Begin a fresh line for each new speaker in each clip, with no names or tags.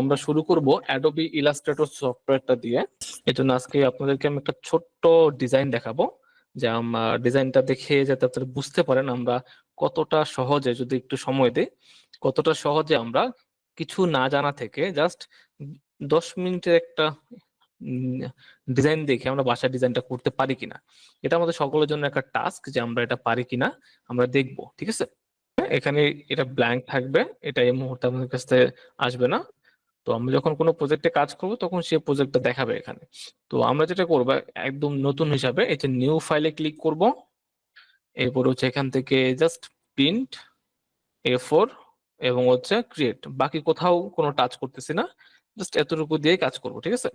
আমরা শুরু করব অ্যাডোবি ইলাস্ট্রেটর সফটওয়্যারটা দিয়ে। এই জন্য আজকে আপনাদেরকে আমি একটা ছোট্ট ডিজাইন দেখাবো, যে আমার ডিজাইনটা দেখে যাতে আপনারা বুঝতে পারেন আমরা কতটা সহজে যদি একটু সময় দিই, কতটা সহজে আমরা কিছু না জানা থেকে জাস্ট দশ মিনিটের একটা ডিজাইন দেখে আমরা বাসার ডিজাইনটা করতে পারি কিনা। এটা আমাদের সকলের জন্য একটা টাস্ক যে আমরা এটা পারি কিনা আমরা দেখব, ঠিক আছে? এখানে এটা ব্ল্যাঙ্ক থাকবে, এটা এই মুহূর্তে আমাদের কাছ থেকে আসবে না। তো আমরা যখন কোনো প্রজেক্টে কাজ করব, তখন সে প্রজেক্টটা দেখাবে এখানে। তো আমরা যেটা করব একদম নতুন হিসাবে এই যে নিউ ফাইলে ক্লিক করব। এরপর হচ্ছে এখান থেকে জাস্ট প্রিন্ট এ ফোর এবং হচ্ছে ক্রিয়েট বাকি কোথাও কোনো টাচ করতেছি না জাস্ট এতটুকু দিয়ে কাজ করব, ঠিক আছে?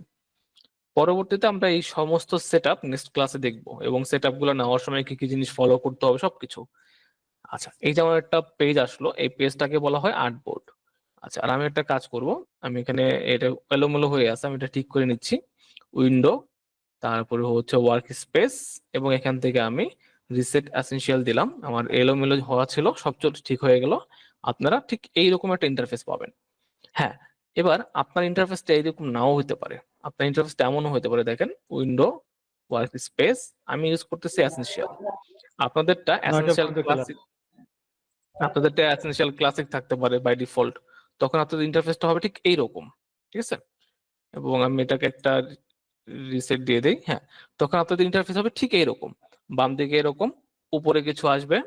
পরবর্তীতে আমরা এই সমস্ত সেট আপ নেক্সট ক্লাসে দেখব এবং সেট আপগুলো নেওয়ার সময় কি কি জিনিস ফলো করতে হবে, সবকিছু। আচ্ছা এই যে আমার একটা পেজ আসলো, এই পেজটাকে বলা হয় আর্টবোর্ড আচ্ছা আর আমি একটা কাজ করব। আমি এখানে এটা এলোমেলো হয়ে আছে আমি এটা ঠিক করে নিচ্ছি। উইন্ডো তারপরে হচ্ছে ওয়ার্ক স্পেস এবং এখান থেকে আমি রিসেট অ্যাসেনশিয়াল দিলাম। আমার এলোমেলো হওয়া ছিল সব ঠিক হয়ে গেল। আপনারা ঠিক এইরকম একটা ইন্টারফেস পাবেন। হ্যাঁ এবার আপনার ইন্টারফেসটা এইরকম নাও হতে পারে। আপনার ইন্টারফেসটা এমনও হতে পারে দেখেন উইন্ডো ওয়ার্ক স্পেস আমি ইউজ করতেছি অ্যাসেনশিয়াল আপনাদেরটা অ্যাসেনশিয়াল ক্লাসিক আপনাদেরটা অ্যাসেনশিয়াল ক্লাসিক থাকতে পারে বাই ডিফল্ট তখন আপনাদের ইন্টারফেসটা হবে ঠিক এইরকম, ঠিক আছে? এবং আমি এটাকে একটা রিসেট দিয়ে দিই হ্যাঁ? তখন আপনাদের ইন্টারফেস হবে ঠিক এইরকম। বাম দিকে এরকম, উপরে কিছু আসবে।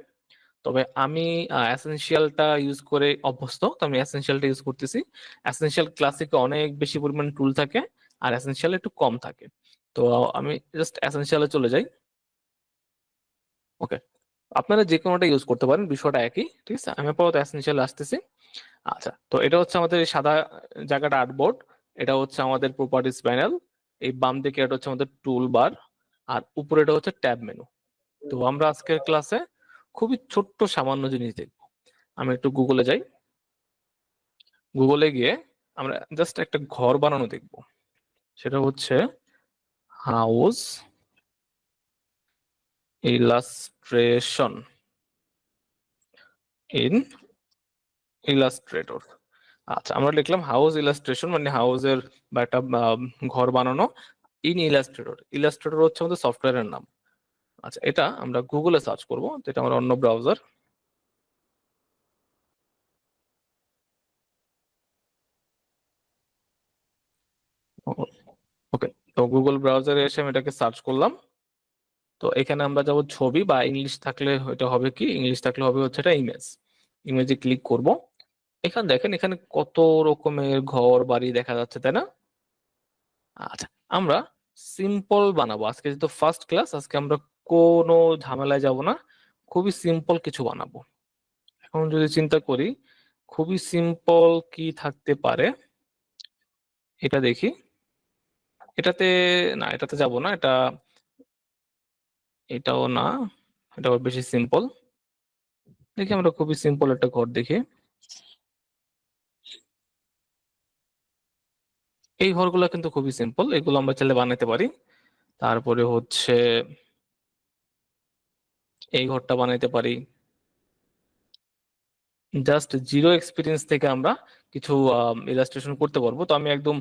তবে আমি অ্যাসেনশিয়ালটা ইউজ করে অভ্যস্ত, তো আমি অ্যাসেনশিয়ালটা ইউজ করতেছি। অ্যাসেনশিয়াল ক্লাসিকে অনেক বেশি পরিমাণ টুল থাকে আর অ্যাসেনশিয়াল একটু কম থাকে। তো আমি জাস্ট অ্যাসেনশিয়ালে চলে যাই। ওকে আপনারা যে কোনোটা ইউজ করতে পারেন, বিষয়টা একই, ঠিক আছে? আমি আপাতত অ্যাসেনশিয়াল আসতেছি। আচ্ছা তো এটা হচ্ছে আমাদের এই সাদা জায়গাটা আর্টবোর্ড এটা হচ্ছে আমাদের প্রপার্টিস প্যানেল এই বাম দিকে এটা হচ্ছে আমাদের টুল বার আর উপরে এটা হচ্ছে ট্যাব মেনু তো আমরা আজকের ক্লাসে খুবই ছোট্ট সামান্য জিনিস দেখব। আমি একটু গুগলে যাই। গুগলে গিয়ে আমরা জাস্ট একটা ঘর বানানো দেখব। সেটা হচ্ছে হাউস ইলাস্ট্রেশন ইন ইলাস্ট্রেটর আচ্ছা আমরা লিখলাম হাউস ইলাস্ট্রেশন মানে হাউসের বা একটা ঘর বানানো ইন ইলাস্ট্রেটর ইলাস্ট্রেটর হচ্ছে আমাদের সফটওয়্যারের নাম। আচ্ছা এটা আমরা গুগলে সার্চ করব, যেটা আমার অন্য ব্রাউজার ওকে তো গুগল ব্রাউজারে এসে আমি এটাকে সার্চ করলাম। তো এখানে আমরা যাব ছবি বা ইংলিশ থাকলে এটা হবে কি? ইংলিশ থাকলে হবে হচ্ছে এটা ইমেজ ইমেজে ক্লিক করব। এখানে দেখেন, এখানে কত রকমের ঘর বাড়ি দেখা যাচ্ছে, তাই না? আচ্ছা আমরা সিম্পল বানাবো। আজকে যেহেতু ফার্স্ট ক্লাস আজকে আমরা কোনো ঝামেলায় যাব না। খুবই সিম্পল কিছু বানাবো। এখন যদি চিন্তা করি, খুবই সিম্পল কি থাকতে পারে? এটা দেখি। এটাতে, না, এটাতে যাব না। এটা, এটাও না। এটা বেশি সিম্পল দেখি আমরা খুবই সিম্পল একটা ঘর দেখি। এই ঘরগুলো কিন্তু খুবই সিম্পল এগুলো আমরা চাইলে বানাতে পারি। তারপরে হচ্ছে এই ঘরটা বানাইতে পারি। জাস্ট জিরো এক্সপিরিয়েন্স থেকে আমরা কিছু ইলাস্ট্রেশন করতে পারব। তো আমি একদম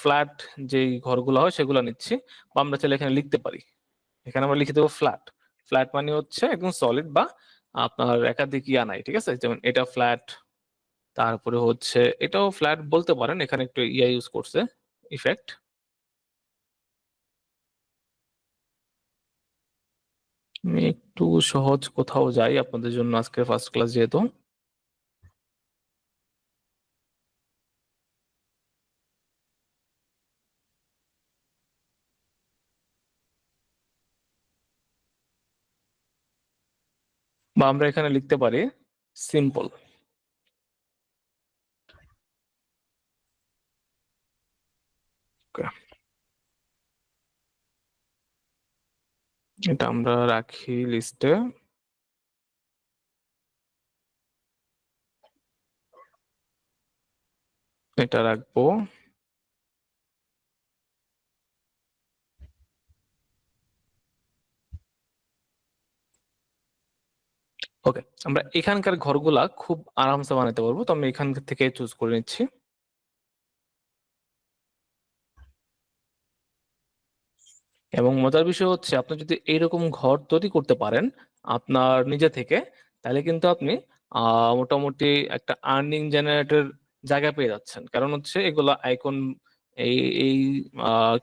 ফ্ল্যাট যেই ঘরগুলো হয় সেগুলো নিচ্ছি বা আমরা চাইলে এখানে লিখতে পারি। এখানে আমরা লিখে দেবো ফ্ল্যাট ফ্ল্যাট মানে হচ্ছে একদম সলিড বা আপনার একাধিক ইয়া নাই, ঠিক আছে? যেমন এটা ফ্ল্যাট তারপরে হচ্ছে, এটাও ফ্ল্যাট বলতে পারেন, এখানে একটু ইয়া ইউজ করছে ইফেক্ট আমি একটু সহজ কোথাও যাই, আপনাদের জন্য আজকে ফার্স্ট ক্লাস যেহেতু। বা আমরা এখানে লিখতে পারি সিম্পল এটা আমরা রাখি লিস্টে এটা রাখব। ওকে, আমরা এখানকার ঘরগুলা খুব আরামসে বানাতে পারব, তো আমি এখান থেকে চুজ করে নিচ্ছি। এবং মজার বিষয় হচ্ছে, আপনি যদি এইরকম ঘর তৈরি করতে পারেন আপনার নিজে থেকে, তাহলে কিন্তু আপনি মোটামুটি একটা আর্নিং জেনারেটর জায়গা পেয়ে যাচ্ছেন। কারণ হচ্ছে এগুলো আইকন এই এই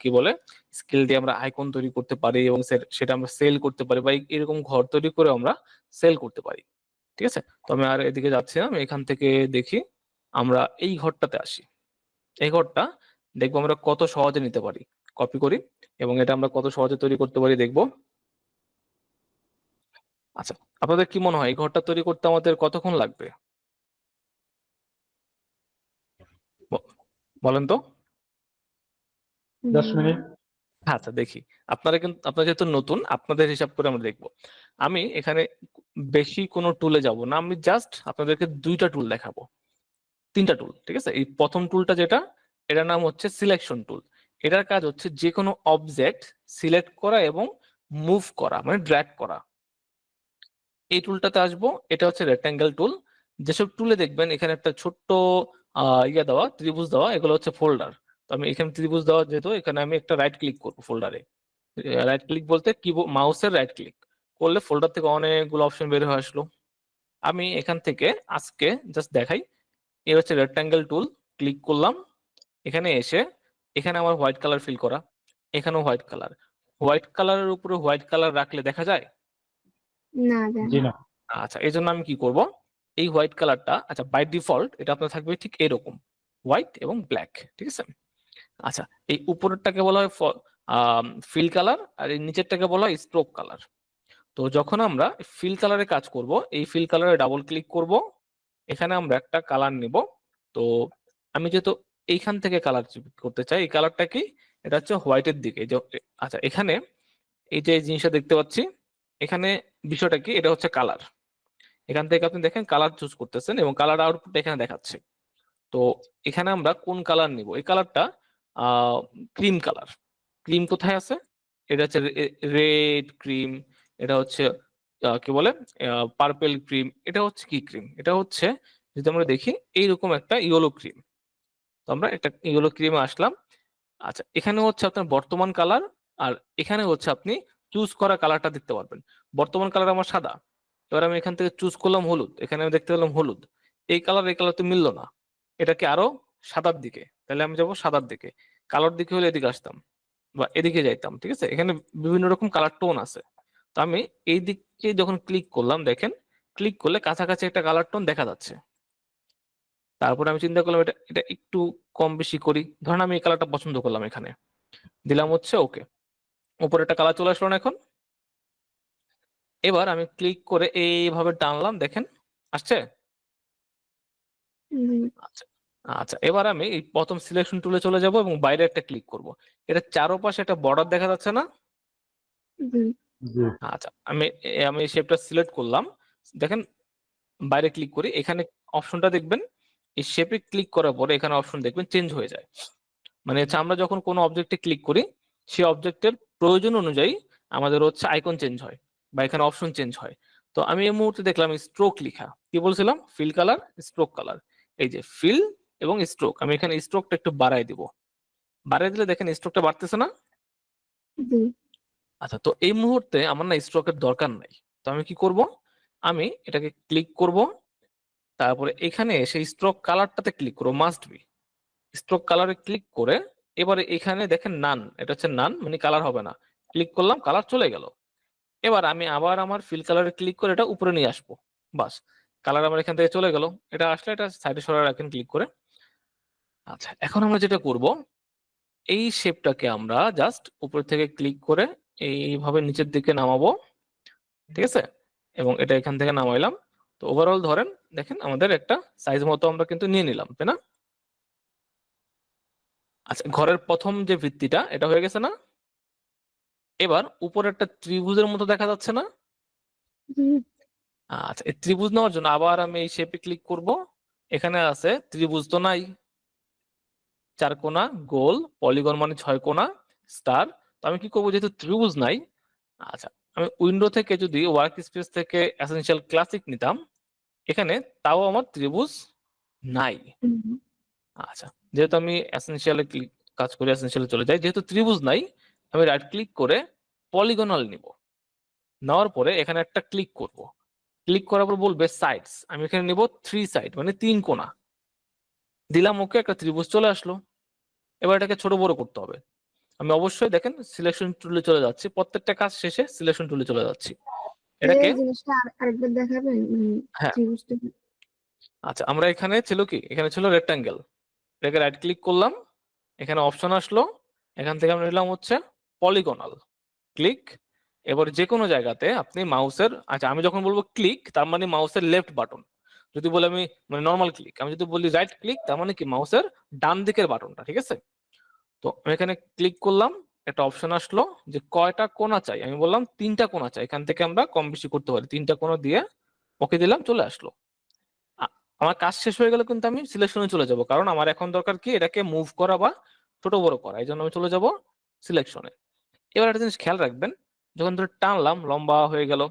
কি বলে স্কিল দিয়ে আমরা আইকন তৈরি করতে পারি এবং সেটা আমরা সেল করতে পারি বা এরকম ঘর তৈরি করে আমরা সেল করতে পারি। ঠিক আছে? তো আমি আর এদিকে যাচ্ছি না, আমি এখান থেকে দেখি, আমরা এই ঘরটাতে আসি। এই ঘরটা দেখব আমরা কত সহজে নিতে পারি। কপি করি এবং এটা আমরা কত সহজে তৈরি করতে পারি দেখব। আচ্ছা আপনাদের কি মনে হয় এই ঘরটা তৈরি করতে আমাদের কতক্ষণ লাগবে? বলেন তো।
দশ মিনিট।
আচ্ছা দেখি। আপনারা কিন্তু আপনারা যেহেতু নতুন আপনাদের হিসাব করে আমরা দেখব। আমি এখানে বেশি কোনো টুলে যাব না আমি জাস্ট আপনাদেরকে দুইটা টুল দেখাবো। তিনটা টুল ঠিক আছে? এই প্রথম টুলটা যেটা এটার নাম হচ্ছে সিলেকশন টুল এটার কাজ হচ্ছে যে কোনো অবজেক্ট সিলেক্ট করা এবং মুভ করা মানে ড্র্যাগ করা। এই টুলটাতে আসব, এটা হচ্ছে রেক্ট্যাঙ্গেল টুল যেসব টুলে দেখবেন, এখানে একটা ছোট্ট ইয়ে দেওয়া, ত্রিভুজ দেওয়া, এগুলো হচ্ছে ফোল্ডার তো আমি এখানে ত্রিভুজ দেওয়া যেহেতু, এখানে আমি একটা রাইট ক্লিক করব ফোল্ডারে রাইট ক্লিক বলতে কি মাউসের রাইট ক্লিক করলে ফোল্ডার থেকে অনেকগুলো অপশন বের হয়ে আসলো। আমি এখান থেকে আজকে জাস্ট দেখাই। এই হচ্ছে রেক্ট্যাঙ্গেল টুল ক্লিক করলাম। এখানে এসে এখানে আমার হোয়াইট কালার ফিল করা এখানেও হোয়াইট কালার হোয়াইট কালারের উপরে হোয়াইট কালার রাখলে দেখা যায়?
না
জি না।
আচ্ছা এই জন্য আমি কি করব? এই হোয়াইট কালারটা আচ্ছা বাই ডিফল্ট এটা আপনার থাকবে ঠিক এরকম হোয়াইট এবং ব্ল্যাক ঠিক আছে? আচ্ছা এই উপরেরটাকে বলা হয় ফিল কালার আর এই নিচেরটাকে বলা হয় স্ট্রোক কালার তো যখন আমরা ফিল কালারে কাজ করব এই ফিল কালারে ডাবল ক্লিক করব এখানে আমরা একটা কালার নিব। তো আমি যেহেতু এইখান থেকে কালার করতে চাই। এই কালারটা কি? এটা হচ্ছে হোয়াইটের দিকে। যে আচ্ছা এখানে এই যে জিনিসটা দেখতে পাচ্ছি, এখানে বিষয়টা কি? এটা হচ্ছে কালার এখান থেকে আপনি দেখেন কালার চুজ করতেছেন এবং কালার আউটপুট এখানে দেখাচ্ছে। তো এখানে আমরা কোন কালার নিব? এই কালারটা ক্রিম কালার ক্রিম কোথায় আছে? এটা হচ্ছে রেড ক্রিম এটা হচ্ছে কি বলে? পার্পেল ক্রিম এটা হচ্ছে কি ক্রিম এটা হচ্ছে, যদি আমরা দেখি, এইরকম একটা ইয়েলো ক্রিম তো আমরা একটা ইয়েলো ক্রিমে আসলাম। আচ্ছা এখানে হচ্ছে আপনার বর্তমান কালার আর এখানে হচ্ছে আপনি চুজ করা কালারটা দেখতে পারবেন। বর্তমান কালার আমার সাদা। এবার আমি এখান থেকে চুজ করলাম হলুদ। এখানে আমি দেখতে পেলাম হলুদ। এই কালার এই কালার তো মিললো না। এটাকে আরও সাদার দিকে। তাহলে আমি যাব সাদার দিকে। কালোর দিকে হলে এদিকে আসতাম বা এদিকে যাইতাম, ঠিক আছে? এখানে বিভিন্ন রকম কালার টোন আছে। তো আমি এই দিকে যখন ক্লিক করলাম, দেখেন ক্লিক করলে কাছাকাছি একটা কালার টোন দেখা যাচ্ছে। তারপরে আমি চিন্তা করলাম এটা এটা একটু কম বেশি করি। ধরেন আমি এই কালারটা পছন্দ করলাম এখানে। দিলাম হচ্ছে ওকে উপরে একটা কালার চলে আসলো না এখন। এবার আমি ক্লিক করে এইভাবে টানলাম দেখেন আসছে? আচ্ছা আচ্ছা এবার আমি এই প্রথম সিলেকশন টুলে চলে যাব এবং বাইরে একটা ক্লিক করব। এটা চারপাশে একটা বর্ডার দেখা যাচ্ছে না?
জি।
জি।
আচ্ছা আমি আমি শেপটা সিলেক্ট করলাম। দেখেন বাইরে ক্লিক করি। এখানে অপশনটা দেখবেন এই শেপে ক্লিক করার পরে এখানে অপশন দেখবেন চেঞ্জ হয়ে যায়। মানে হচ্ছে আমরা যখন কোনো অবজেক্টে ক্লিক করি সেই অবজেক্টের প্রয়োজন অনুযায়ী আমাদের হচ্ছে আইকন চেঞ্জ হয় বা এখানে অপশন চেঞ্জ হয়। তো আমি এই মুহূর্তে দেখলাম স্ট্রোক লিখা। কি বলছিলাম? ফিল কালার স্ট্রোক কালার এই যে ফিল এবং স্ট্রোক আমি এখানে স্ট্রোকটা একটু বাড়াই দিব। বাড়াই দিলে দেখেন স্ট্রোকটা বাড়তেছে না? আচ্ছা তো এই মুহূর্তে আমার না স্ট্রোকের দরকার নাই। তো আমি কি করব? আমি এটাকে ক্লিক করব। তারপরে এখানে সেই স্ট্রোক কালারটাতে ক্লিক করো মাস্ট বি স্ট্রোক কালারে ক্লিক করে এবারে এখানে দেখেন নান এটা হচ্ছে নান মানে কালার হবে না। ক্লিক করলাম কালার চলে গেল। এবার আমি আবার আমার ফিল কালারে ক্লিক করে এটা উপরে নিয়ে আসব, বাস। কালার আমার এখান থেকে চলে গেল। এটা আসলে এটা সাইডে সরা রাখেন ক্লিক করে। আচ্ছা এখন আমরা যেটা করব, এই শেপটাকে আমরা জাস্ট উপর থেকে ক্লিক করে এইভাবে নিচের দিকে নামাবো, ঠিক আছে? এবং এটা এখান থেকে নামাইলাম। তো ওভারঅল ধরেন দেখেন আমাদের একটা সাইজ মতো আমরা কিন্তু নিয়ে নিলাম তাই না? আচ্ছা ঘরের প্রথম যে ভিত্তিটা এটা হয়ে গেছে না? এবার উপরে একটা ত্রিভুজের মতো দেখা যাচ্ছে না? আচ্ছা এই ত্রিভুজ নেওয়ার জন্য আবার আমি এই শেপে ক্লিক করব। এখানে আছে ত্রিভুজ তো নাই। চার কোণা গোল পলিগন মানে ছয় কোণা স্টার তো আমি কি করব? যেহেতু ত্রিভুজ নাই আচ্ছা আমি উইন্ডো থেকে যদি ওয়ার্ক স্পেস থেকে এসেনশিয়াল ক্লাসিক নিতাম এখানে তাও আমার ত্রিভুজ নাই। আচ্ছা যেহেতু আমি এসেনশিয়ালে কাজ করে এসেনশিয়ালে চলে যাই যেহেতু ত্রিভুজ নাই আমি রাইট ক্লিক করে পলিগনাল নিব। নেওয়ার পরে এখানে একটা ক্লিক করব। ক্লিক করার পর বলবে সাইডস আমি এখানে নিব থ্রি সাইড মানে তিন কোণা দিলাম ওকে একটা ত্রিভুজ চলে আসলো। এবার এটাকে ছোট বড় করতে হবে। আমি অবশ্যই দেখেন সিলেকশন টুলে চলে যাচ্ছি। প্রত্যেকটা কাজ শেষে সিলেকশন টুলে চলে যাচ্ছি। এটাকে
আরেকবার দেখাবেন?
হ্যাঁ। আচ্ছা আমরা এখানে ছিল কি? এখানে ছিল রেক্টাঙ্গেল এটাকে রাইট ক্লিক করলাম। এখানে অপশন আসলো। এখান থেকে আমরা নিলাম হচ্ছে পলিগনাল ক্লিক এবার যে কোনো জায়গাতে আপনি মাউসের আচ্ছা আমি যখন বলব ক্লিক তার মানে মাউসের লেফট বাটন যদি বলি আমি মানে নর্মাল ক্লিক আমি যদি বলি রাইট ক্লিক তার মানে কি? মাউসের ডান দিকের বাটনটা ঠিক আছে? তো আমি এখানে ক্লিক করলাম, একটা অপশন আসলো যে কয়টা কোনা চাই? আমি বললাম তিনটা কোনা চাই। এখান থেকে আমরা কম বেশি করতে পারি। তিনটা কোণা দিয়ে ওকে দিলাম, চলে আসলো। আমার কাজ শেষ হয়ে গেলে কিন্তু আমি সিলেকশনে চলে যাব। কারণ আমার এখন দরকার কি? এটাকে মুভ করা বা ছোট বড় করা। এই জন্য আমি চলে যাব সিলেকশনে এবার একটা জিনিস খেয়াল রাখবেন, যখন ধরে টানলাম, লম্বা হয়ে গেল,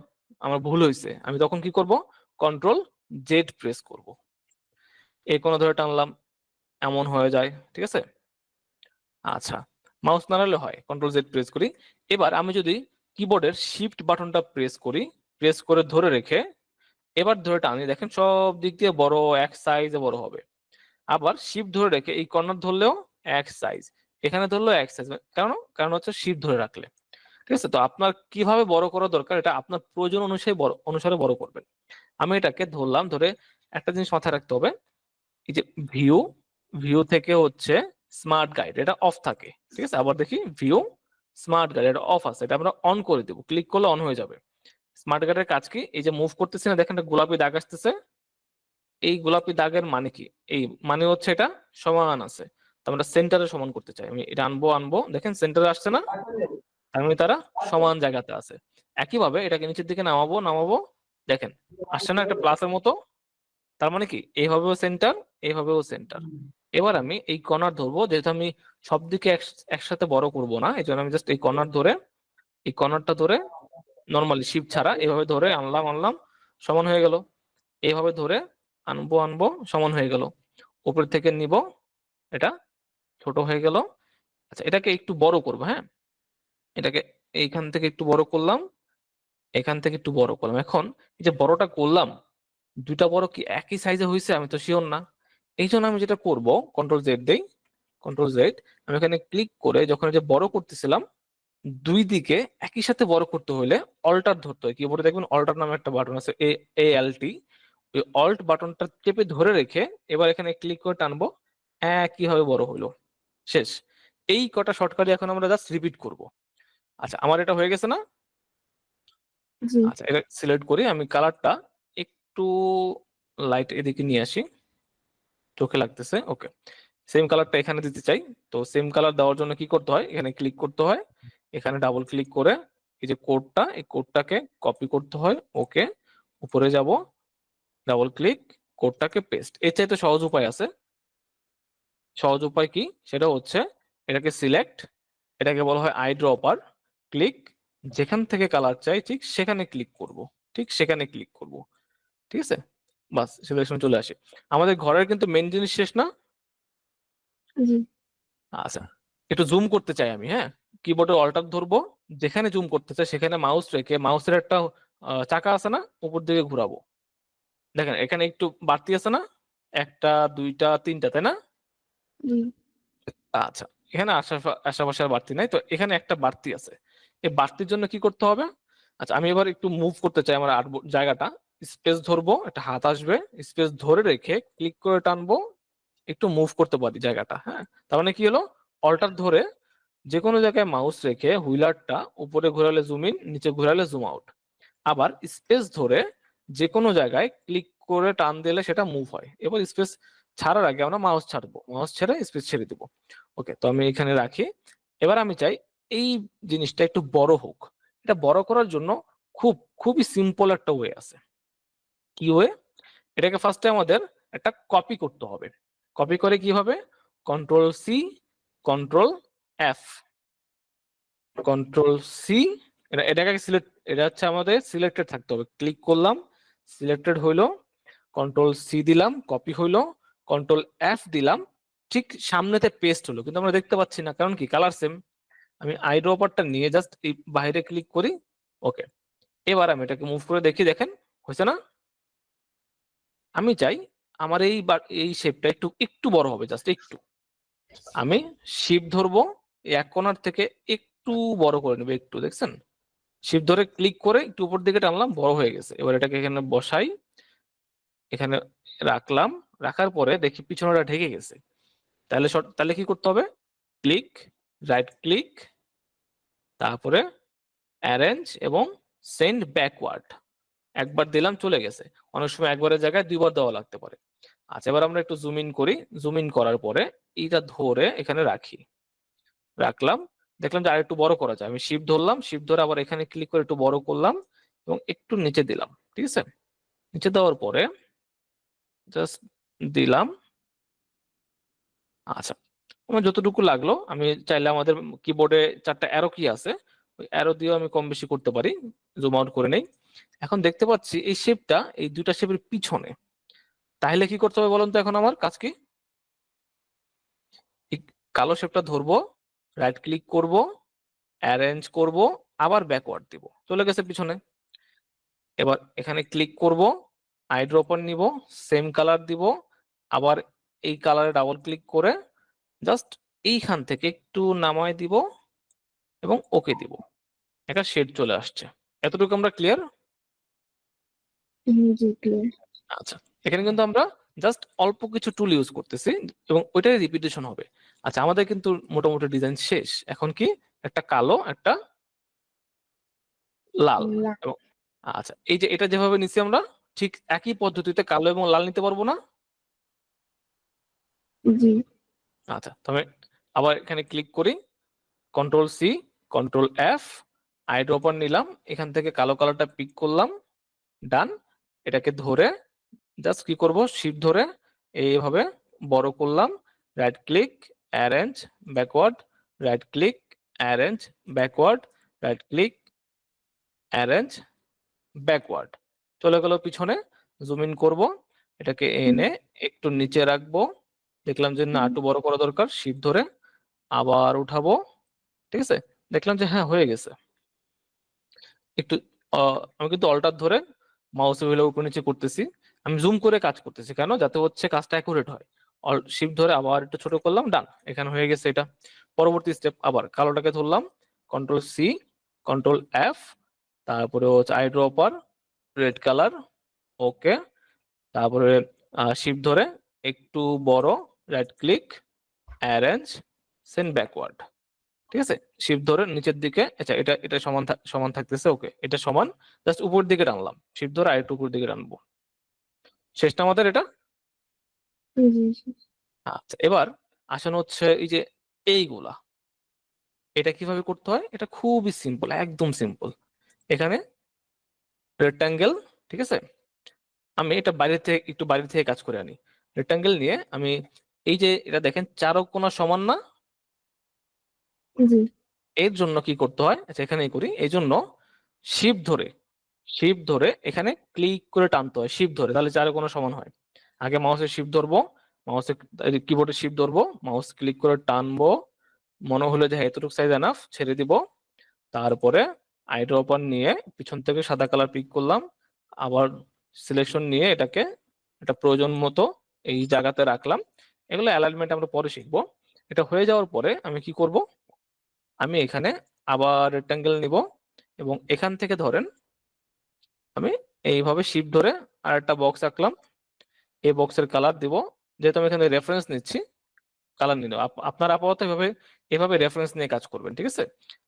আমার ভুল হয়েছে আমি তখন কি করব? কন্ট্রোল জেড প্রেস করব। এই কোনো ধরে টানলাম, এমন হয়ে যায়, ঠিক আছে? আচ্ছা মাউস নাড়ালে হয় কন্ট্রোল জেড প্রেস করি। এবার আমি যদি কিবোর্ডের শিফট বাটনটা প্রেস করি প্রেস করে ধরে রেখে, এবার ধরে টানি, দেখেন সব দিক দিয়ে বড়, এক সাইজে বড় হবে। আবার শিফট ধরে রেখে এই কর্নার ধরলেও এক সাইজ এখানে ধরলেও এক সাইজ কারণ কারণ হচ্ছে শিফট ধরে রাখলে। ঠিক আছে? তো আপনার কীভাবে বড় করা দরকার, এটা আপনার প্রয়োজন অনুসারে বড় অনুসারে বড় করবেন। আমি এটাকে ধরলাম, ধরে একটা জিনিস মাথায় রাখতে হবে, এই যে ভিউ ভিউ থেকে হচ্ছে স্মার্ট গাইড এটা অফ থাকে, ঠিক আছে? আবার দেখি ভিউ স্মার্ট গাইড এটা অফ আছে, এটা আমরা অন করে দেবো ক্লিক করলে অন হয়ে যাবে। স্মার্ট গাইডের কাজ কি? এই যে মুভ করতেছি না, দেখেন গোলাপি দাগ আসতেছে। এই গোলাপি দাগের মানে কি? এই মানে হচ্ছে এটা সমান আছে আমরা সেন্টারে সমান করতে চাই। আমি এটা আনব আনব, দেখেন সেন্টারে আসছে না? মানে তারা সমান জায়গাতে আছে। একইভাবে এটাকে নিচের দিকে নামাবো নামাবো, দেখেন, আসছে না একটা প্লাসের মতো? তার মানে কি? এইভাবেও সেন্টার এইভাবেও সেন্টার এবার আমি এই কর্নার ধরবো যেহেতু আমি সব দিকে এক- একসাথে বড় করব না এই জন্য আমি জাস্ট এই কর্নার ধরে এই কর্নারটা ধরে নর্মালি শিপ ছাড়া এভাবে ধরে আনলাম আনলাম সমান হয়ে গেল। এইভাবে ধরে আনব আনব সমান হয়ে গেল। উপর থেকে নিব এটা ছোট হয়ে গেল। আচ্ছা এটাকে একটু বড় করব হ্যাঁ? এটাকে এইখান থেকে একটু বড় করলাম এখান থেকে একটু বড় করলাম। এখন এই যে বড়টা করলাম দুইটা বড় কি একই সাইজে হয়েছে আমি তো শিওর না। এই জন্য আমি যেটা করব কন্ট্রোল জেড দেই কন্ট্রোল জেড আমি এখানে ক্লিক করে যখন যে বড় করতেছিলাম দুই দিকে একই সাথে বড় করতে হলে অল্টার ধরতে হয়। কিবোর্ডে দেখবেন অল্টার নামে একটা বাটন আছে এ এ এল টি ওই অল্ট বাটনটা চেপে ধরে রেখে এবার এখানে ক্লিক করে টানবো একইভাবে বড় হলো শেষ। এই কটা শর্টকাটে এখন আমরা জাস্ট রিপিট করব। আচ্ছা আমার এটা হয়ে গেছে না? আচ্ছা এটা সিলেক্ট করি আমি কালারটা একটু লাইট এদিকে নিয়ে আসি। চোখে লাগতেছে ওকে সেম কালারটা এখানে দিতে চাই। তো সেম কালার দেওয়ার জন্য কি করতে হয়? এখানে ক্লিক করতে হয়। এখানে ডাবল ক্লিক করে এই যে কোডটা এই কোডটাকে কপি করতে হয়। ওকে উপরে যাব ডাবল ক্লিক কোডটাকে পেস্ট এর চাইতে সহজ উপায় আছে। সহজ উপায় কি? সেটা হচ্ছে এটাকে সিলেক্ট এটাকে বলা হয় আই ড্রপার ক্লিক যেখান থেকে কালার চাই, ঠিক সেখানে ক্লিক করব। ঠিক সেখানে ক্লিক করব। ঠিক আছে? বাস সিলেকশন চলে আসে। আমাদের ঘরের কিন্তু মেন জিনিস শেষ না? আচ্ছা একটু জুম করতে চাই আমি হ্যাঁ? কিবোর্ডে অল্টার ধরবো যেখানে জুম করতে চাই সেখানে মাউস রেখে মাউসের একটা চাকা আছে না? উপর দিকে ঘুরাবো। দেখেন এখানে একটু বাড়তি আছে না? একটা দুইটা তিনটা তাই না? আচ্ছা এখানে আশা- আশেপাশে আর বাড়তি নাই। তো এখানে একটা বাড়তি আছে। এই বাড়তির জন্য কি করতে হবে? আচ্ছা আমি এবার একটু মুভ করতে চাই আমার জায়গাটা। স্পেস ধরবো, একটা হাত আসবে স্পেস ধরে রেখে ক্লিক করে টানবো, একটু মুভ করতে পারি জায়গাটা হ্যাঁ? তার মানে কি হলো? অল্টার ধরে যে কোনো জায়গায় মাউস রেখে হুইলারটা উপরে ঘোরালে জুম ইন নিচে ঘোরালে জুম আউট আবার স্পেস ধরে যে কোনো জায়গায় ক্লিক করে টান দিলে সেটা মুভ হয়। এবার স্পেস ছাড়ার আগে আমরা মাউস ছাড়বো। মাউস ছেড়ে স্পেস ছেড়ে দিব। ওকে তো আমি এখানে রাখি। এবার আমি চাই এই জিনিসটা একটু বড় হোক। এটা বড় করার জন্য খুব, খুবই সিম্পল একটা ওয়ে আছে। কি ওয়ে এটাকে ফার্স্টে আমাদের একটা কপি করতে হবে। কপি করে কি হবে? Control C control F control C এটা, এটাকে সিলেক্ট এটা হচ্ছে আমাদের সিলেক্টেড থাকতে হবে। ক্লিক করলাম সিলেক্টেড হইল কন্ট্রোল সি দিলাম কপি হইল কন্ট্রোল এফ দিলাম, ঠিক সামনেতে পেস্ট হলো। কিন্তু আমরা দেখতে পাচ্ছি না, কারণ কি? কালার সেম আমি আইড্রপারটা নিয়ে জাস্ট এই বাইরে ক্লিক করি ওকে এবার আমি এটাকে মুভ করে দেখি, দেখেন, হয়েছে না? আমি চাই আমার এই এই শেপটা একটু একটু বড় হবে জাস্ট একটু। আমি শিপ ধরবো, এক কোণার থেকে একটু বড় করে নেবে একটু, দেখছেন? শিপ ধরে ক্লিক করে একটু উপর দিকে টানলাম, বড় হয়ে গেছে। এবার এটাকে এখানে বসাই। এখানে রাখলাম, রাখার পরে দেখি পিছনেটা ঢেকে গেছে। তাহলে তাহলে কি করতে হবে? ক্লিক রাইট ক্লিক তারপরে অ্যারেঞ্জ এবং সেন্ড ব্যাকওয়ার্ড একবার দিলাম, চলে গেছে। অনেক সময় একবারের জায়গায় দুইবার দেওয়া লাগতে পারে। আচ্ছা এবার আমরা একটু জুম ইন করি। জুম ইন করার পরে এইটা ধরে এখানে রাখি। রাখলাম। দেখলাম যে আর একটু বড় করা যায়। আমি শিপ ধরলাম। শিপ ধরে আবার এখানে ক্লিক করে একটু বড় করলাম এবং একটু নিচে দিলাম। ঠিক আছে? নিচে দেওয়ার পরে জাস্ট দিলাম। আচ্ছা আমার যতটুকু লাগল, আমি চাইলে আমাদের কিবোর্ডে চারটা অ্যারো কি আছে। ওই অ্যারো দিয়েও আমি কম বেশি করতে পারি। জুম আউট করে নেই। এখন দেখতে পাচ্ছি এই শেপটা এই দুইটা শেপের পিছনে। তাহলে কি করতে হবে বলুন তো এখন আমার কাজ কি? কালো শেপটা ধরবো রাইট ক্লিক করব অ্যারেঞ্জ করব, আবার ব্যাকওয়ার্ড দিব। চলে গেছে পিছনে। এবার এখানে ক্লিক করব আইড্রপার নিব সেম কালার দিব, আবার এই কালারে ডাবল ক্লিক করে জাস্ট এইখান থেকে একটু নামায় দিব এবং ওকে দিব। একটা শেড চলে আসছে। এতটুকু আমরা ক্লিয়ার
জি ক্লিয়ার
আচ্ছা এখানে কিন্তু আমরা জাস্ট অল্প কিছু টুল ইউজ করতেছি এবং ওইটাই রিপিটেশন হবে। আচ্ছা আমাদের কিন্তু মোটামুটি ডিজাইন শেষ। এখন কি? একটা কালো একটা লাল। আচ্ছা এই যে এটা যেভাবে নিচ্ছি আমরা ঠিক একই পদ্ধতিতে কালো এবং লাল নিতে পারব না?
জি।
আচ্ছা তবে আবার এখানে ক্লিক করি। Control C control F eyedropper নিলাম। এখান থেকে কালো কালারটা পিক করলাম। ডান এটাকে ধরে জাস্ট কি করব? শিপ ধরে এইভাবে বড় করলাম right click arrange backward right click arrange backward right click arrange backward চলে গেল পিছনে জুম ইন করব এটাকে এনে একটু নিচে রাখব। দেখলাম যে না একটু বড় করা দরকার শিপ ধরে আবার উঠাবো ঠিক আছে? দেখলাম যে হ্যাঁ হয়ে গেছে। একটু আমি কিন্তু অল্টার ধরে মাউস হুইলে উপর নিচে করতেছি। আমি জুম করে কাজ করতেছি। কেন? যাতে হচ্ছে কাজটা অ্যাকুরেট হয়। আর শিপ ধরে আবার একটু ছোট করলাম ডান এখানে হয়ে গেছে এটা। পরবর্তী স্টেপ আবার কালোটাকে ধরলাম। কন্ট্রোল সি কন্ট্রোল এফ তারপরে হচ্ছে আইড্রপার রেড কালার ওকে তারপরে শিপ ধরে একটু বড় right click arrange send backward ঠিক আছে? শিপ ধরে নিচের দিকে আচ্ছা এটা এটা সমান সমান থাকতেছে ওকে এটা সমান জাস্ট উপর দিকে টানলাম। শিপ ধরে আরেকটু উপর দিকে টানবো। শেষটা আমাদের এটা? আচ্ছা এবার আসেন হচ্ছে এই যে এইগুলা। এটা কীভাবে করতে হয়? এটা খুবই সিম্পল একদম সিম্পল এখানে রেক্টাঙ্গেল ঠিক আছে? আমি এটা বাইরে থেকে একটু বাইরে থেকে কাজ করে আনি। রেক্টাঙ্গেল নিয়ে আমি এই যে এটা দেখেন চারো কোণা সমান না? এর জন্য কি করতে হয়? আচ্ছা এখানেই করি। এই জন্য শিপ ধরে শিপ ধরে এখানে ক্লিক করে টানতে হয় শিপ ধরে। তাহলে চারে কোনো সমান হয়। আগে মাউসের শিপ ধরবো মাউসে কিবোর্ডে শিপ ধরবো মাউস ক্লিক করে টানবো। মনে হলো যে হ্যাঁ, এতটুকু সাইজ এনাফ ছেড়ে দিব। তারপরে আইড্রপার নিয়ে পিছন থেকে সাদা কালার পিক করলাম। আবার সিলেকশন নিয়ে এটাকে এটা প্রয়োজন মতো এই জায়গাতে রাখলাম। এগুলো অ্যালাইনমেন্ট আমরা পরে শিখব। এটা হয়ে যাওয়ার পরে আমি কি করব? আমি এখানে আবার রেক্টাঙ্গেল নিব এবং এখান থেকে ধরেন আমি এইভাবে শিপ ধরে আর একটা বক্স আঁকলাম। এই বক্সের কালার দিব। যেহেতু আমি এখানে রেফারেন্স নিচ্ছি কালার নিল আপনার আপাতত এভাবে এভাবে রেফারেন্স নিয়ে কাজ করবেন, ঠিক আছে?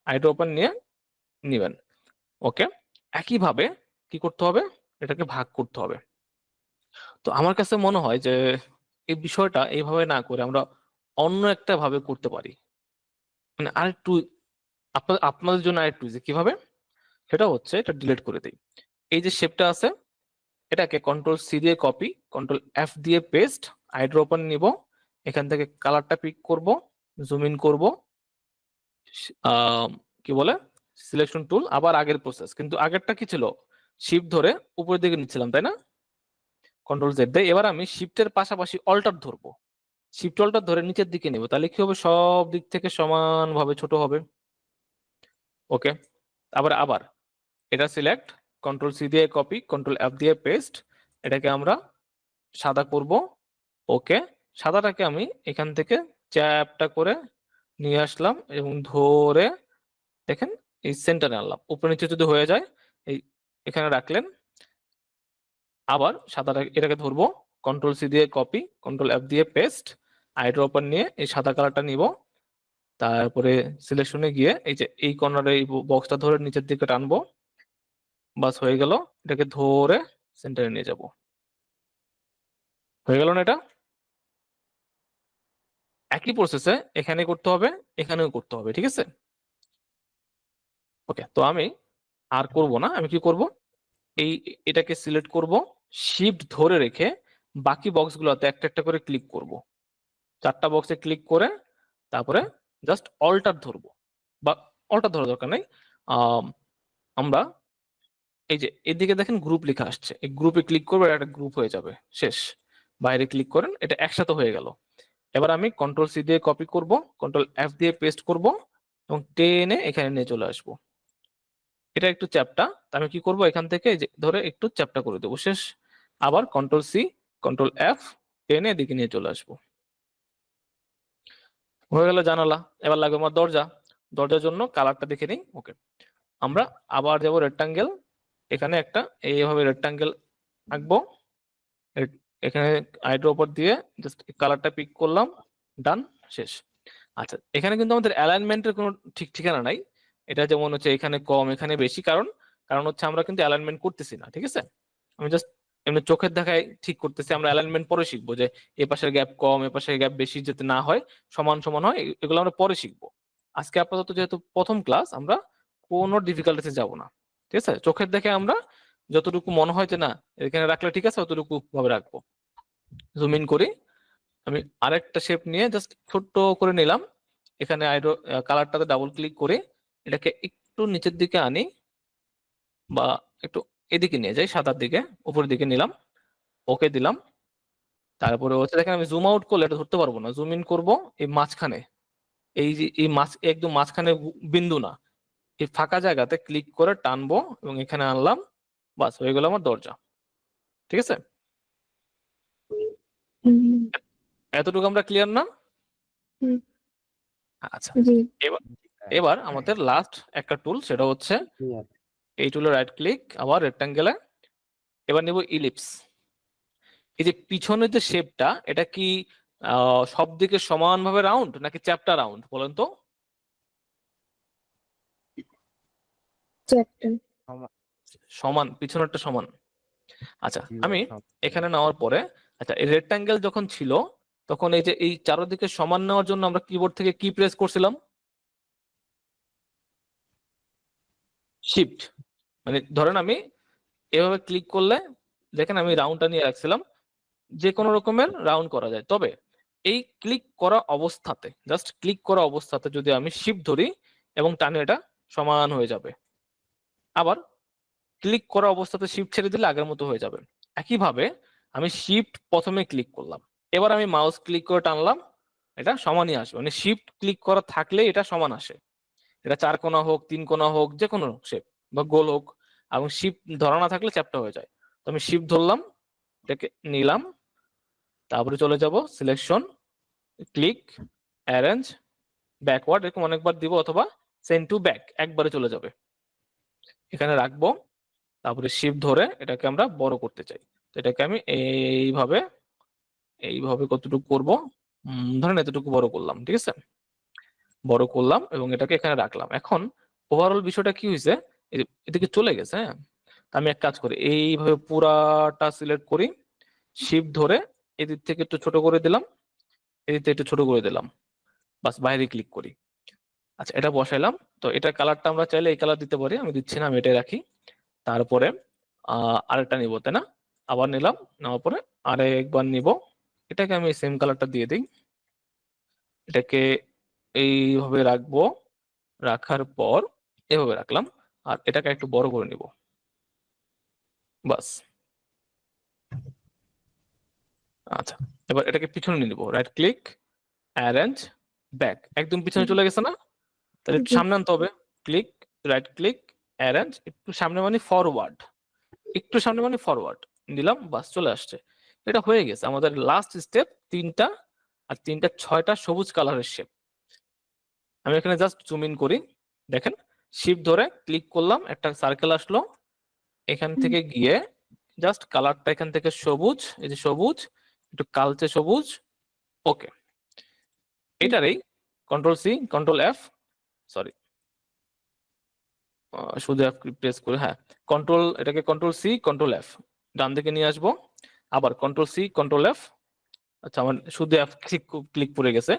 আইডি ওপেন নিয়ে নিবেন। ওকে একইভাবে কি করতে হবে? এটাকে ভাগ করতে হবে। তো আমার কাছে মনে হয় যে, এই বিষয়টা এইভাবে না করে আমরা অন্য একটা ভাবে করতে পারি। মানে আরেকটু আপনাদের আপনাদের জন্য আরেকটু যে কীভাবে? সেটা হচ্ছে এটা ডিলিট করে দিই। এই যে শেপটা আছে, এটাকে কন্ট্রোল সি দিয়ে কপি কন্ট্রোল এফ দিয়ে পেস্ট আইড্রোপন নিব, এখান থেকে কালারটা পিক করব জুম ইন করব কি বলে? সিলেকশন টুল আবার আগের প্রসেস কিন্তু আগেরটা কি ছিল? শিফট ধরে উপরের দিকে নিচ্ছিলাম, তাই না? কন্ট্রোল জেড দিয়ে। এবার আমি শিফটের পাশাপাশি অল্টার ধরবো। শিফট অল্টার ধরে নিচের দিকে নেব, তাহলে কি হবে? সব দিক থেকে সমানভাবে ছোট হবে। ওকে তারপরে আবার। এটা সিলেক্ট কন্ট্রোল সি দিয়ে কপি কন্ট্রোল এফ দিয়ে পেস্ট এটাকে আমরা সাদা করব। ওকে সাদাটাকে আমি এখান থেকে চ্যাপটা করে নিয়ে আসলাম এবং ধরে দেখেন এই সেন্টারে আনলাম। উপরে নিচে যদি হয়ে যায়, এই এখানে রাখলেন, আবার সাদাটা এটাকে ধরবো। কন্ট্রোল সি দিয়ে কপি কন্ট্রোল এফ দিয়ে পেস্ট আইড্রপার নিয়ে এই সাদা কালারটা নিব। তারপরে সিলেকশনে গিয়ে এই যে এই কর্নারে এই বক্সটা ধরে নিচের দিকে টানবো। বাস হয়ে গেল, এটাকে ধরে সেন্টারে নিয়ে যাব। হয়ে গেল না এটা? একই প্রসেসে এখানে করতে হবে, এখানেও করতে হবে, ঠিক আছে? ওকে তো আমি আর করব না, আমি কি করব? এই এটাকে সিলেক্ট করব শিফট ধরে রেখে বাকি বক্সগুলোতে একটা একটা করে ক্লিক করব। চারটা বক্সে ক্লিক করে তারপরে জাস্ট অল্টার ধরবো। বা অল্টার ধরা দরকার নেই। আমরা এই যে এদিকে দেখেন গ্রুপ লেখা আসছে। এই গ্রুপে ক্লিক করব একটা গ্রুপ হয়ে যাবে। শেষ। বাইরে ক্লিক করেন, এটা একসাথে হয়ে গেল। এবার আমি কন্ট্রোল সি দিয়ে কপি করব কন্ট্রোল এফ দিয়ে পেস্ট করব এবং টেনে এখানে নিয়ে চলে আসব। এটা একটু চ্যাপটা আমি কি করব? এখান থেকে ধরে একটু চ্যাপটা করে দেবো। শেষ। আবার কন্ট্রোল সি কন্ট্রোল এফ টেনে এদিকে নিয়ে চলে আসব। হয়ে গেল জানালা, এবার লাগবে আমার দরজা। দরজার জন্য কালারটা দেখে নিই, ওকে। আমরা আবার যাব রেক্টাঙ্গেল এখানে একটা এইভাবে রেক্টাঙ্গেল আঁকবো। এখানে আইড্রো উপর দিয়ে জাস্ট কালারটা পিক করলাম ডান শেষ। আচ্ছা এখানে কিন্তু আমাদের অ্যালাইনমেন্টের কোনো ঠিক ঠিকানা নাই। এটা যেমন হচ্ছে এখানে কম, এখানে বেশি, কারণ কারণ হচ্ছে আমরা কিন্তু অ্যালাইনমেন্ট করতেছি না, ঠিক আছে? আমি জাস্ট এমনি চোখের দেখায় ঠিক করতেছি, আমরা অ্যালাইনমেন্ট পরে শিখব যে এ পাশের গ্যাপ কম, এ পাশের গ্যাপ বেশি যাতে না হয়, সমান সমান হয় এগুলো আমরা পরে শিখব। আজকে আপাতত যেহেতু প্রথম ক্লাস আমরা কোনো ডিফিকাল্টিতে যাব না, ঠিক আছে? চোখের দেখে আমরা যতটুকু মনে হয় যে না, এখানে রাখলে ঠিক আছে, অতটুকু ভাবে রাখব। জুম ইন করি, আমি আরেকটা শেপ নিয়ে জাস্ট ছোট্ট করে নিলাম। এখানে আইডো কালারটাতে ডাবল ক্লিক করে এটাকে একটু নিচের দিকে আনি বা একটু এদিকে নিয়ে যাই সাদার দিকে উপরের দিকে নিলাম ওকে দিলাম। তারপরে হচ্ছে দেখেন আমি জুম আউট করলে এটা ধরতে পারব না জুম ইন করব এই মাঝখানে। এই যে এই মাঝ একদম মাঝখানে বিন্দু না। এই ফাঁকা জায়গাতে ক্লিক করে টানবো এবং এখানে আনলাম বাস হয়ে গেল আমার দরজা। ঠিক আছে? এতটুকু আমরা ক্লিয়ার না?
হুম।
আচ্ছা।
জি।
এবার আমাদের লাস্ট একটা টুল সেটা হচ্ছে এই টুলে রাইট ক্লিক আবার রেক্টাঙ্গেলে এবার নিব ইলিপস এই যে পিছনের যে শেপটা এটা কি আহ, সব দিকে সমানভাবে রাউন্ড নাকি চ্যাপ্টার রাউন্ড বলেন তো? সমান। পিছনেরটা সমান। আচ্ছা আমি এখানে নেওয়ার পরে আচ্ছা এই রেক্টাঙ্গেল যখন ছিল তখন এই যে এই চারদিকে সমান নেওয়ার জন্য আমরা কিবোর্ড থেকে কি প্রেস করছিলাম? শিফট মানে ধরেন আমি এভাবে ক্লিক করলে দেখেন আমি রাউন্ডটা নিয়ে রাখছিলাম যে কোনো রকমের রাউন্ড করা যায়। তবে এই ক্লিক করা অবস্থাতে জাস্ট ক্লিক করা অবস্থাতে যদি আমি শিফট ধরি এবং টানে এটা সমান হয়ে যাবে। আবার ক্লিক করা অবস্থাতে শিফট ছেড়ে দিলে আগের মতো হয়ে যাবে। একইভাবে আমি শিফট প্রথমে ক্লিক করলাম। এবার আমি মাউস ক্লিক করে টানলাম, এটা সমানই আসবে। মানে শিফট ক্লিক করা থাকলে এটা সমান আসে। এটা চার কোণা হোক, তিন কোণা হোক যে কোনো শেপ বা গোল হোক। এবং শিফট ধরা না থাকলে চ্যাপটা হয়ে যায়। তো আমি শিফট ধরলাম, এটাকে নিলাম, তারপরে চলে যাব সিলেকশন ক্লিক অ্যারেঞ্জ ব্যাকওয়ার্ড এরকম অনেকবার দিব অথবা সেন্ড টু ব্যাক একবারে চলে যাবে। এখানে রাখব, তারপরে শিফট ধরে এটাকে আমরা বড় করতে চাই। তো এটাকে আমি এইভাবে এইভাবে কতটুকু করব? ধরেন এতটুকু বড় করলাম, ঠিক আছে? বড় করলাম এবং এটাকে এখানে রাখলাম। এখন ওভারঅল বিষয়টা কি হয়েছে? এদিকে চলে গেছে হ্যাঁ? আমি এক কাজ করি, এইভাবে পুরাটা সিলেক্ট করি শিফট ধরে এদিক থেকে একটু ছোট করে দিলাম, এদিক থেকে একটু ছোট করে দিলাম, বাস বাইরে ক্লিক করি। আচ্ছা এটা বসাইলাম, তো এটা কালারটা আমরা চাইলে এই কালার দিতে পারি, আমি দিচ্ছি না, আমি এটাই রাখি। তারপরে আরেকটা নিব, তাই না? আবার নিলাম, নেওয়ার পরে আরেকবার নিব, এটাকে আমি সেম কালারটা দিয়ে দিই। এটাকে এইভাবে রাখব, রাখার পর এভাবে রাখলাম। আর এটাকে একটু বড় করে নিব। বাস। আচ্ছা এবার এটাকে পিছনে নিয়ে নিব। রাইট ক্লিক অ্যারেঞ্জ ব্যাক একদম পিছনে চলে গেছে না? তাহলে একটু সামনে আনতে হবে। ক্লিক রাইট ক্লিক অ্যারেঞ্জ একটু সামনে মানে ফরওয়ার্ড একটু সামনে মানে ফরওয়ার্ড দিলাম বাস চলে আসছে। এটা হয়ে গেছে। আমাদের লাস্ট স্টেপ তিনটা আর তিনটা ছয়টা সবুজ কালারের শেপ আমি এখানে জাস্ট জুম ইন করি। দেখেন। শিপ ধরে ক্লিক করলাম একটা সার্কেল আসলো। এখান থেকে গিয়ে জাস্ট কালারটা এখান থেকে সবুজ এই যে সবুজ একটু কালচে সবুজ ওকে এটারই control C control F sorry শুধু এফ প্রেস করে হ্যাঁ। কন্ট্রোল এটাকে কন্ট্রোল সি কন্ট্রোল এফ ডান দিকে নিয়ে আসব। আবার কন্ট্রোল সি কন্ট্রোল এফ আচ্ছা আমার শুধু এফ ক্লিক ক্লিক পড়ে গেছে।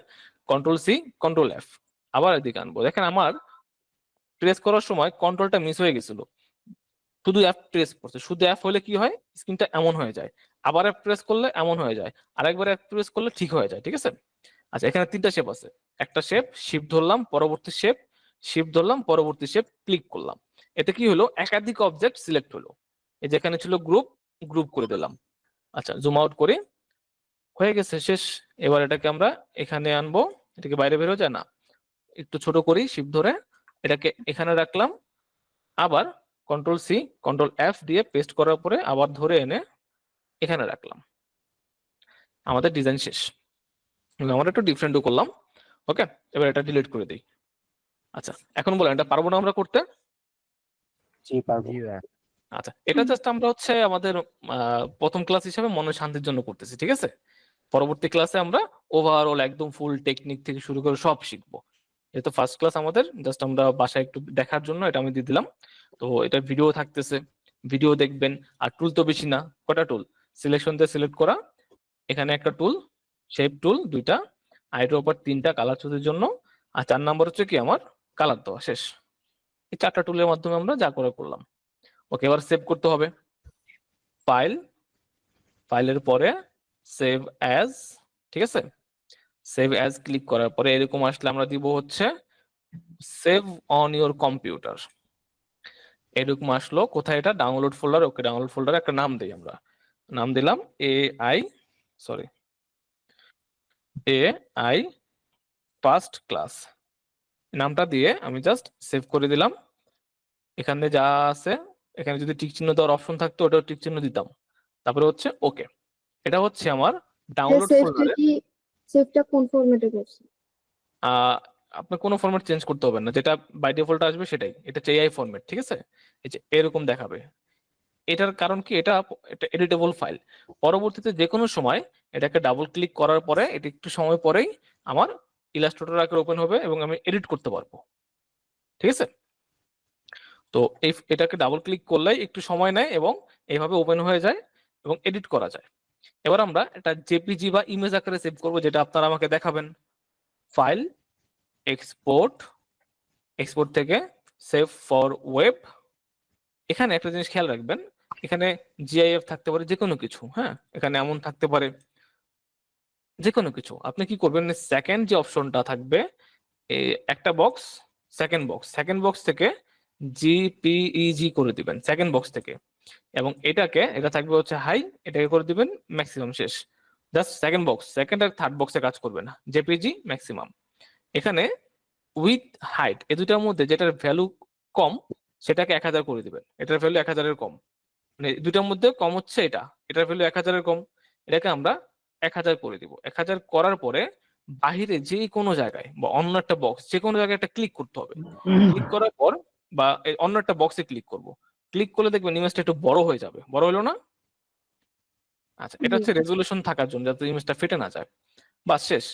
কন্ট্রোল সি কন্ট্রোল এফ আবার এদিকে আনব। দেখেন আমার প্রেস করার সময় কন্ট্রোলটা মিস হয়ে গেছিল। শুধু অ্যাপ প্রেস করছে। শুধু অ্যাপ হলে কি হয়? স্ক্রিনটা এমন হয়ে যায়। আবার অ্যাপ প্রেস করলে এমন হয়ে যায়। আরেকবার অ্যাপ প্রেস করলে ঠিক হয়ে যায়, ঠিক আছে? আচ্ছা এখানে তিনটা শেপ আছে। একটা শেপ শিপ ধরলাম, পরবর্তী শেপ শিপ ধরলাম, পরবর্তী শেপ ক্লিক করলাম। এতে কি হলো? একাধিক অবজেক্ট সিলেক্ট হলো। এই যেখানে ছিল গ্রুপ গ্রুপ করে দিলাম। আচ্ছা জুম আউট করে। হয়ে গেছে, শেষ। এবার এটাকে আমরা এখানে আনব। এটাকে বাইরে বেরো যায়? না। একটু ছোট করি শিপ ধরে। এটাকে এখানে রাখলাম। আবার কন্ট্রোল সি কন্ট্রোল এফ দিয়ে পেস্ট করার পরে আবার ধরে এনে এখানে রাখলাম। আমাদের ডিজাইন শেষ। আমরা একটু ডিফারেন্টও করলাম। ওকে এবার এটা ডিলিট করে দিই। আচ্ছা এখন বলেন এটা পারব না আমরা করতে?
জি পারব।
আচ্ছা এটা জাস্ট আমরা হচ্ছে আমাদের প্রথম ক্লাস হিসেবে মনের শান্তির জন্য করতেছি ঠিক আছে? পরবর্তী ক্লাসে আমরা ওভারঅল একদম ফুল টেকনিক থেকে শুরু করে সব শিখব। এটা ফার্স্ট ক্লাস আমাদের। জাস্ট আমরা বাসায় একটু দেখার জন্য এটা আমি দিয়ে দিলাম। তো এটা ভিডিও থাকতেছে। ভিডিও দেখবেন। আর টুল তো বেশি না, কটা টুল সিলেকশন দিয়ে সিলেক্ট করা। এখানে একটা টুল শেপ টুল দুইটা আইড্রো ওপর তিনটা কালার চুজের জন্য। আর চার নাম্বার হচ্ছে কি আমার? কালার দেওয়া, শেষ। এই চারটা টুলের মাধ্যমে আমরা যা করে করলাম। ওকে এবার সেভ করতে হবে। ফাইল ফাইলের পরে সেভ অ্যাজ ঠিক আছে? সেভ অ্যাজ ক্লিক করার পরে এরকম আসলে আমরা দিব হচ্ছে সেভ অন ইওর কম্পিউটার এরকম আসলো কোথায় এটা? ডাউনলোড ফোল্ডার ওকে ডাউনলোড ফোল্ডারে একটা নাম দিই আমরা। নাম দিলাম A I sorry A I first class নামটা দিয়ে আমি জাস্ট সেভ করে দিলাম। এখানে যা আছে এখানে যদি টিক চিহ্ন দেওয়ার অপশন থাকতো ওটাও টিক চিহ্ন দিতাম। তারপরে হচ্ছে ওকে এটা হচ্ছে আমার ডাউনলোড ফোল্ডারে
সেভটা কোন ফরম্যাটে করছে
আপনি কোনো ফরম্যাট চেঞ্জ করতে হবে না। যেটা বাই ডিফল্ট আসবে সেটাই। এটা চেআই ফরম্যাট ঠিক আছে? এই যে এরকম দেখাবে। এটার কারণ কি? এটা এটা এডিটেবল ফাইল পরবর্তীতে যে কোনো সময় এটাকে ডাবল ক্লিক করার পরে, এটা একটু সময় পরেই আমার ইলাস্ট্রেটর আকারে ওপেন হবে এবং আমি এডিট করতে পারব। ঠিক আছে? তো এই এটাকে ডাবল ক্লিক করলেই একটু সময় নেয় এবং এইভাবে ওপেন হয়ে যায় এবং এডিট করা যায়। এবার আমরা এটা জেপিজি বা ইমেজ আকারে সেভ করব, যেটা আপনারা আমাকে দেখাবেন। ফাইল এক্সপোর্ট এক্সপোর্ট থেকে সেভ ফর ওয়েব এখানে একটা জিনিস খেয়াল রাখবেন, এখানে জিআইএফ থাকতে পারে যে কোনো কিছু হ্যাঁ? এখানে এমন থাকতে পারে যে কোনো কিছু। আপনি কি করবেন সেকেন্ড যে অপশনটা থাকবে একটা box second box second box থেকে জিপিইজি করে দিবেন সেকেন্ড বক্স থেকে। এবং এটাকে এটা থাকবে হচ্ছে হাই এটাকে করে দিবেন ম্যাক্সিমাম শেষ। জাস্ট সেকেন্ড বক্স সেকেন্ড আর থার্ড বক্সে কাজ করবে না। জেপিজি ম্যাক্সিমাম এখানে উইথ হাইট এই দুটার মধ্যে যেটার ভ্যালু কম সেটাকে এক হাজার করে দিবেন। এটার ভ্যালু এক হাজারের কম। মানে দুটার মধ্যে কম হচ্ছে এটা। এটার ভ্যালু এক হাজারের কম। এটাকে আমরা এক হাজার করে দিব। এক হাজার করার পরে বাহিরে যে কোনো জায়গায় বা অন্য একটা বক্স যে কোনো জায়গায় একটা ক্লিক করতে হবে। ক্লিক করার পর বা অন্য একটা বক্সে ক্লিক করব। ক্লিক করলে দেখবেন ইমেজটা একটু বড় হয়ে যাবে। বড় হলো না? আচ্ছা এটা হচ্ছে রেজলিউশন থাকার জন্য যাতে ইমেজটা ফেটে না যায়। বাস শেষ।